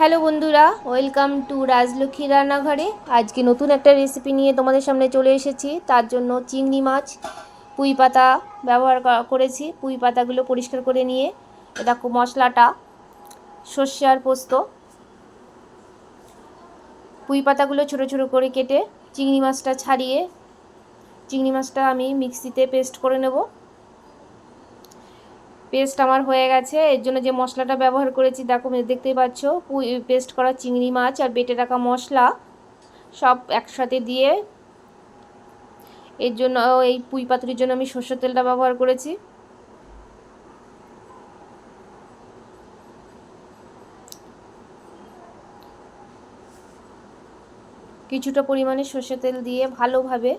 Hello বন্ধুরা, welcome to Rajlakshmi রান্নাঘরে। আজকে নতুন একটা রেসিপি নিয়ে তোমাদের সামনে চলে এসেছি। তার জন্য চিংড়ি মাছ, পুঁই পাতা ব্যবহার করেছি। পুঁই পাতাগুলো পরিষ্কার করে নিয়ে দেখো মশলাটা, সর্ষে আর পোস্ত, পুঁই পাতাগুলো ছোটো ছোটো করে কেটে চিংড়ি মাছটা ছাড়িয়ে, চিংড়ি মাছটা আমি মিক্সিতে পেস্ট করে নেব। পেস্ট আমার হয়ে গেছে। এর জন্য যে মশলাটা ব্যবহার করেছি, দেখো দেখতেই পাচ্ছ পেস্ট করা চিংড়ি মাছ আর বেটে রাখা মশলা সব একসাথে দিয়ে। এর জন্য এই পুঁই পাতুরির জন্য আমি সর্ষের তেলটা ব্যবহার করেছি। কিছুটা পরিমাণে সর্ষের তেল দিয়ে ভালোভাবে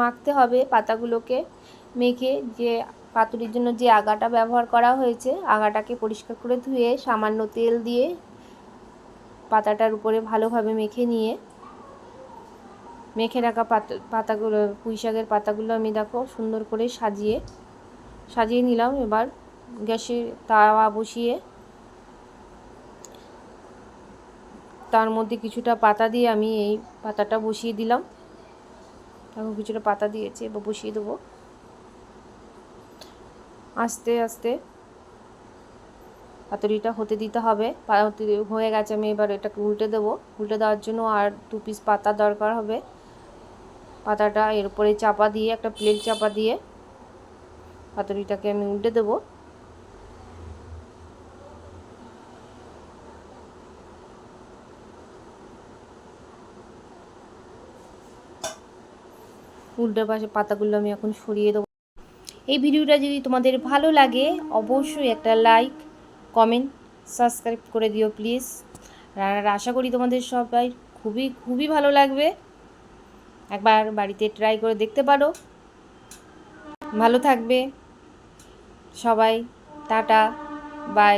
মাখতে হবে পাতাগুলোকে। মেখে যে পাতুরির জন্য যে আগাটা ব্যবহার করা হয়েছে, আগাটাকে পরিষ্কার করে ধুয়ে সামান্য তেল দিয়ে পাতাটার উপরে ভালোভাবে মেখে নিয়ে, মেখে রাখা পাতা, পাতাগুলো, পুঁই শাকের পাতাগুলো আমি দেখো সুন্দর করে সাজিয়ে সাজিয়ে নিলাম। এবার গ্যাসে তাওয়া বসিয়ে তার মধ্যে কিছুটা পাতা দিয়ে আমি এই পাতাটা বসিয়ে দিলাম। এখন কিছুটা পাতা দিয়েছে এবার বসিয়ে দেবো। আস্তে আস্তে। পাতুরিটা হতে দিতে হবে। হয়ে গেছে, আমি এবার এটাকে উল্টে দেবো। উল্টে দেওয়ার জন্য আর দু পিস পাতা দরকার হবে। পাতাটা এর উপরে চাপা দিয়ে, একটা প্লেট চাপা দিয়ে পাতুরিটাকে আমি উল্টে দেবো। উল্টে পাশে পাতাগুলো আমি এখন সরিয়ে দেবো। এই ভিডিওটা যদি তোমাদের ভালো লাগে, অবশ্যই একটা লাইক কমেন্ট সাবস্ক্রাইব করে দিও প্লিজ আর আশা করি তোমাদের সবাই খুবই খুবই ভালো লাগবে। একবার বাড়িতে ট্রাই করে দেখতে পারো। ভালো থাকবে। সবাই, টাটা বাই